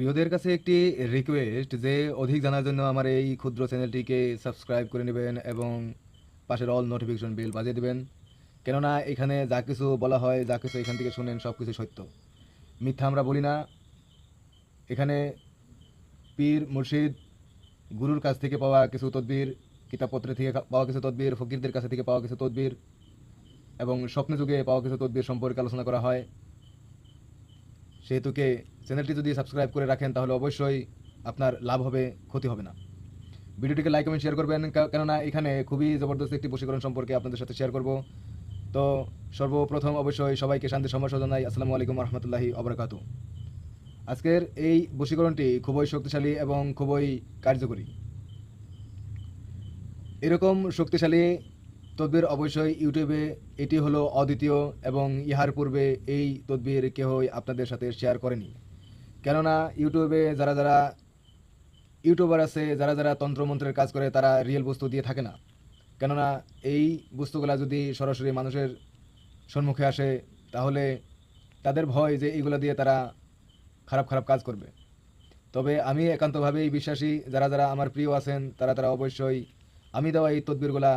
প্রিয়দের কাছে একটি রিকোয়েস্ট যে অধিক জানার জন্য আমার এই ক্ষুদ্র চ্যানেলটিকে সাবস্ক্রাইব করে নেবেন এবং পাশের অল নোটিফিকেশন বিল বাজিয়ে দেবেন। কেননা এখানে যা কিছু বলা হয়, যা কিছু এখান থেকে শুনেন সব কিছু সত্য। মিথ্যা আমরা বলি না। এখানে পীর মুর্শিদ গুরুর কাছ থেকে পাওয়া কিছু তদবির কিতাবপত্র থেকে পাওয়া কিছু তদবির, ফকিরদের কাছ থেকে পাওয়া কিছু তদবির এবং স্বপ্ন যুগে পাওয়া কিছু তদবির সম্পর্কে আলোচনা করা হয়। সেহেতুকে চ্যানেলটি যদি সাবস্ক্রাইব করে রাখেন, তাহলে অবশ্যই আপনার লাভ হবে, ক্ষতি হবে না। ভিডিওটিকে লাইক, কমেন্ট শেয়ার করবেন। কেননা এখানে খুবই জবরদস্ত একটি বশীকরণ সম্পর্কে আপনাদের সাথে শেয়ার করব। তো সর্বপ্রথম অবশ্যই সবাইকে শান্তি সম্ভাষণ জানাই। আসসালামু আলাইকুম রহমতুল্লাহি অবরাকাতু আজকের এই বশীকরণটি খুবই শক্তিশালী এবং খুবই কার্যকরী। এরকম শক্তিশালী তদবির অবশ্যই ইউটিউবে, এটি হলো অদ্বিতীয় এবং ইহার পূর্বে এই তদবির কেহই আপনাদের সাথে শেয়ার করেনি। কেননা ইউটিউবে যারা যারা ইউটিউবার আছে, যারা যারা তন্ত্রমন্ত্রের কাজ করে, তারা রিয়েল বস্তু দিয়ে থাকে না। কেননা এই বস্তুগুলা যদি সরাসরি মানুষের সম্মুখে আসে, তাহলে তাদের ভয় যে এইগুলো দিয়ে তারা খারাপ খারাপ কাজ করবে। তবে আমি একান্তভাবেই বিশ্বাসী, যারা যারা আমার প্রিয় আছেন, তারা তারা অবশ্যই আমি দেওয়া এই তদবিরগুলা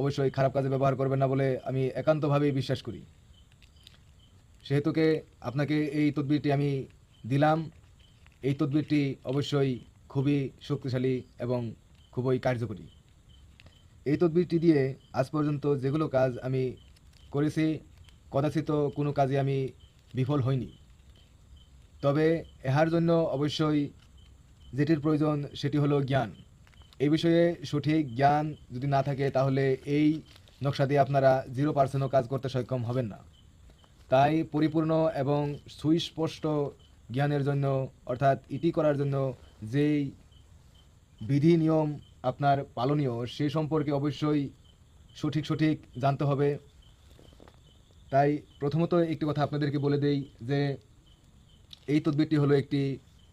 অবশ্যই খারাপ কাজে ব্যবহার করবেন না বলে আমি একান্তভাবেই বিশ্বাস করি। সেহেতুকে আপনাকে এই তদবিরটি আমি দিলাম। এই তদবিরটি অবশ্যই খুবই শক্তিশালী এবং খুবই কার্যকরী। এই তদবিরটি দিয়ে আজ পর্যন্ত যেগুলো কাজ আমি করেছি কদাচিত কোনো কাজে আমি বিফল হইনি। তবে এহার জন্য অবশ্যই যেটির প্রয়োজন সেটি হলো জ্ঞান। এই বিষয়ে সঠিক জ্ঞান যদি না থাকে, তাহলে এই নকশা দিয়ে আপনারা জিরো পার্সেন্টও কাজ করতে সক্ষম হবেন না। তাই পরিপূর্ণ এবং সুস্পষ্ট জ্ঞানের জন্য, অর্থাৎ ইটি করার জন্য যেই বিধি, নিয়ম আপনার পালনীয়, সে সম্পর্কে অবশ্যই সঠিক সঠিক জানতে হবে। তাই প্রথমত একটি কথা আপনাদেরকে বলে দেই যে, এই তদবিরটি হলো একটি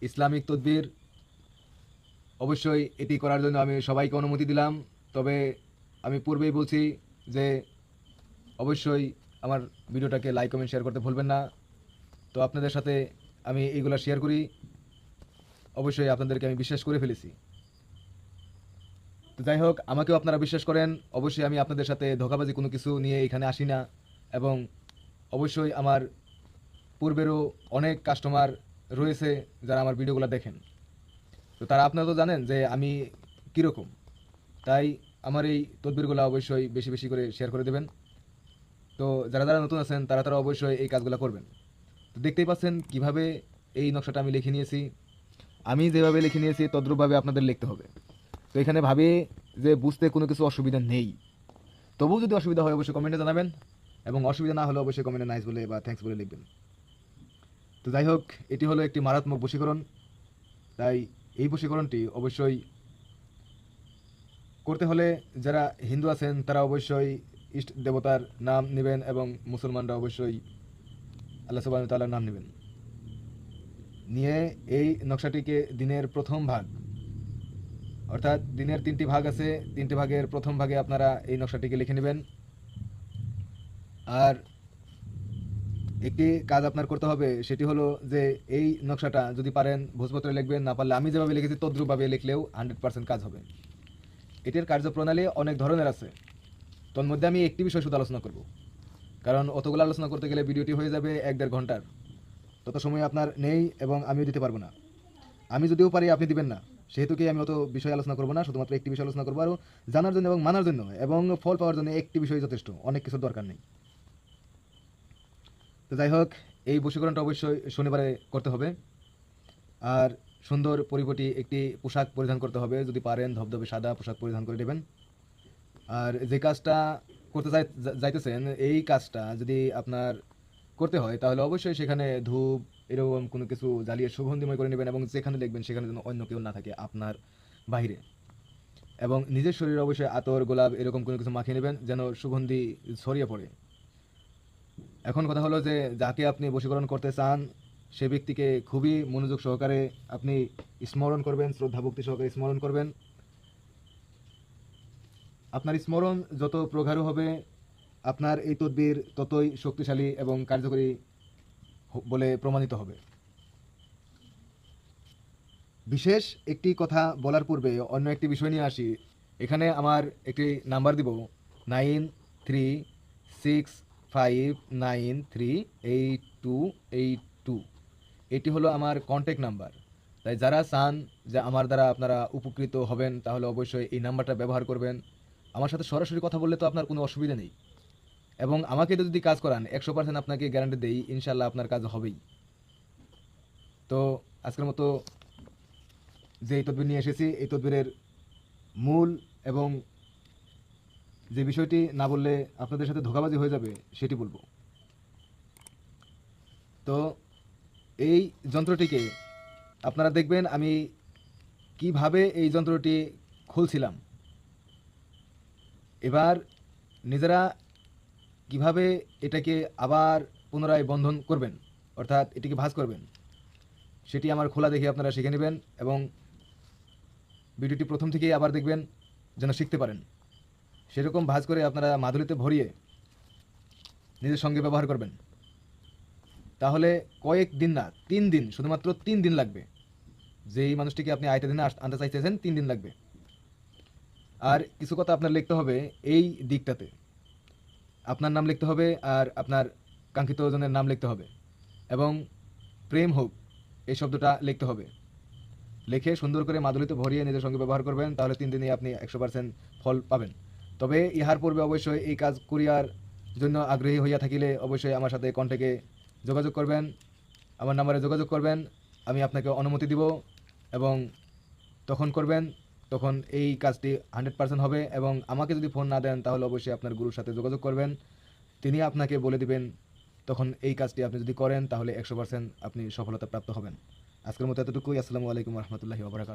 ইসলামিক তদবির। অবশ্যই এটি করার জন্য আমি সবাইকে অনুমতি দিলাম। তবে আমি পূর্বেই বলছি যে অবশ্যই আমার ভিডিওটাকে লাইক, কমেন্ট শেয়ার করতে ভুলবেন না। তো আপনাদের সাথে আমি এইগুলো শেয়ার করি। অবশ্যই আপনাদেরকে আমি বিশ্বাস করে ফেলেছি। তো যাই হোক, আমাকেও আপনারা বিশ্বাস করেন। অবশ্যই আমি আপনাদের সাথে ধোকাবাজি কোনো কিছু নিয়ে এখানে আসি না। এবং অবশ্যই আমার পূর্বেরও অনেক কাস্টমার রয়েছে যারা আমার ভিডিওগুলো দেখেন। তো তারা আপনারা তো জানেন যে আমি কীরকম। তাই আমার এই তদবিরগুলো অবশ্যই বেশি বেশি করে শেয়ার করে দেবেন। তো যারা যারা নতুন আছেন, তারা তারা অবশ্যই এই কাজগুলো করবেন। তো দেখতেই পাচ্ছেন কীভাবে এই নকশাটা আমি লিখে নিয়েছি। আমি যেভাবে লিখে নিয়েছি, তদ্রূপভাবে আপনাদের লিখতে হবে। তো এখানে ভাবে যে বুঝতে কোনো কিছু অসুবিধা নেই। তবুও যদি অসুবিধা হয়, অবশ্যই কমেন্টে জানাবেন। এবং অসুবিধা না হলে অবশ্যই কমেন্টে নাইস বলে বা থ্যাঙ্কস বলে লিখবেন। তো যাই হোক, এটি হলো একটি মারাত্মক বশীকরণ। তাই এই বশীকরণটি অবশ্যই করতে হলে যারা হিন্দু আছেন, তারা অবশ্যই ইষ্ট দেবতার নাম নেবেন এবং মুসলমানরা অবশ্যই আল্লাহ সুবাহ তাল্লার নাম নেবেন। নিয়ে এই নকশাটিকে দিনের প্রথম ভাগ, অর্থাৎ দিনের তিনটি ভাগ আছে, তিনটি ভাগের প্রথম ভাগে আপনারা এই নকশাটিকে লিখে নেবেন। আর একটি কাজ আপনার করতে হবে, সেটি হলো যে এই নকশাটা যদি পারেন, ভোজপত্রে লিখবেন, না পারলে আমি যেভাবে লিখেছি তদ্রুপভাবে লিখলেও হান্ড্রেড পার্সেন্ট কাজ হবে। এটির কার্যপ্রণালী অনেক ধরনের আছে। তোর মধ্যে আমি একটি বিষয় শুধু আলোচনা করব। কারণ অতগুলো আলোচনা করতে গেলে ভিডিওটি হয়ে যাবে এক দেড় ঘণ্টার। তত সময় আপনার নেই এবং আমিও দিতে পারব না। আমি যদিও পারি, আপনি দিবেন না। সেহেতুকে আমি অত বিষয় আলোচনা করব না, শুধুমাত্র একটি বিষয় আলোচনা করব। আর জানার জন্য এবং মানার জন্য এবং ফল পাওয়ার জন্য একটি বিষয় যথেষ্ট, অনেক কিছুর দরকার নেই। তো যাই হোক, এই বশীকরণটা অবশ্যই শনিবারে করতে হবে। আর সুন্দর পরিপটি একটি পোশাক পরিধান করতে হবে। যদি পারেন, ধবধবে সাদা পোশাক পরিধান করে দেবেন আর যে কাজটা করতে যাইতেছেন, এই কাজটা যদি আপনার করতে হয়, তাহলে অবশ্যই সেখানে ধূপ, এরকম কোনো কিছু জ্বালিয়ে সুগন্ধিময় করে নেবেন এবং যেখানে লিখবেন সেখানে যেন অন্য কেউ না থাকে আপনার বাইরে এবং নিজের শরীরে অবশ্যই আতর, গোলাপ, এরকম কোনো কিছু মাখিয়ে নেবেন যেন সুগন্ধি ছড়িয়ে পড়ে। এখন কথা হলো যে, যাকে আপনি বশীকরণ করতে চান, সে ব্যক্তিকে খুবই মনোযোগ সহকারে আপনি স্মরণ করবেন, শ্রদ্ধা ভক্তি সহকারে স্মরণ করবেন। আপনার স্মরণ যত প্রগাঢ় হবে, আপনার এই তদবির ততই শক্তিশালী এবং কার্যকরী বলে প্রমাণিত হবে। বিশেষ একটি কথা বলার পূর্বে অন্য একটি বিষয় নিয়ে আসি। এখানে আমার একটি নাম্বার দিব, nine three six five nine three eight two eight two এটি হলো আমার কন্ট্যাক্ট নাম্বার তাই যারা চান যে আমার দ্বারা আপনারা উপকৃত হবেন, তাহলে অবশ্যই এই নাম্বারটা ব্যবহার করবেন। আমার সাথে সরাসরি কথা বললে তো আপনার কোনো অসুবিধা নেই। এবং আমাকে যদি কাজ করান, একশো পার্সেন্ট আপনাকে গ্যারান্টি দেই ইনশাল্লাহ আপনার কাজ হবেই। তো আজকের মতো যে এই তদবির নিয়ে এসেছি, এই তদবিরের মূল এবং যে বিষয়টি না বললে আপনাদের সাথে ধোকাবাজি হয়ে যাবে, সেটি বলব। তো এই যন্ত্রটিকে আপনারা দেখবেন, আমি কীভাবে এই যন্ত্রটি খুলছিলাম। এবার নিজেরা কীভাবে এটাকে আবার পুনরায় বন্ধন করবেন, অর্থাৎ এটিকে ভাঁজ করবেন, সেটি আমার খোলা দেখে আপনারা শিখে নেবেন এবং ভিডিওটি প্রথম থেকেই আবার দেখবেন, যেন শিখতে পারেন। সেরকম ভাঁজ করে আপনারা মাদুলিতে ভরিয়ে নিজের সঙ্গে ব্যবহার করবেন। তাহলে কয়েক দিন না, তিন দিন, শুধুমাত্র তিন দিন লাগবে। যেই মানুষটিকে আপনি আয়টা দিনে আনতে চাইতেছেন, তিন দিন লাগবে। আর কিছু কথা আপনার লিখতে হবে এই দিকটাতে। আপনার নাম লিখতে হবে আর আপনার কাঙ্ক্ষিত জনের নাম লিখতে হবে। এবং প্রেম হোক, এই শব্দটা লিখতে হবে। লিখে সুন্দর করে মাদুলিতে ভরিয়ে নিজের সঙ্গে ব্যবহার করবেন, তাহলে তিন দিনে আপনি একশো পার্সেন্ট ফল পাবেন। তবে ইহার পূর্বে অবশ্যই এই কাজ করিয়ার জন্য আগ্রহী হইয়া থাকিলে অবশ্যই আমার সাথে কন্ট্যাক্টে যোগাযোগ করবেন। আমার নাম্বারে যোগাযোগ করবেন। আমি আপনাকে অনুমতি দিব এবং তখন করবেন, তখন এই কাজটি হান্ড্রেড পার্সেন্ট হবে এবং আমাকে যদি ফোন না দেন তাহলে অবশ্যই আপনার গুরুর সাথে যোগাযোগ করবেন। তিনি আপনাকে বলে দিবেন, তখন এই কাজটি আপনি যদি করেন তাহলে একশো পার্সেন্ট আপনি সফলতা প্রাপ্ত হবেন। আজকের মতো এতটুকুই। আসসালামু আলাইকুম রহমতুল্লাহি ওবরাকাত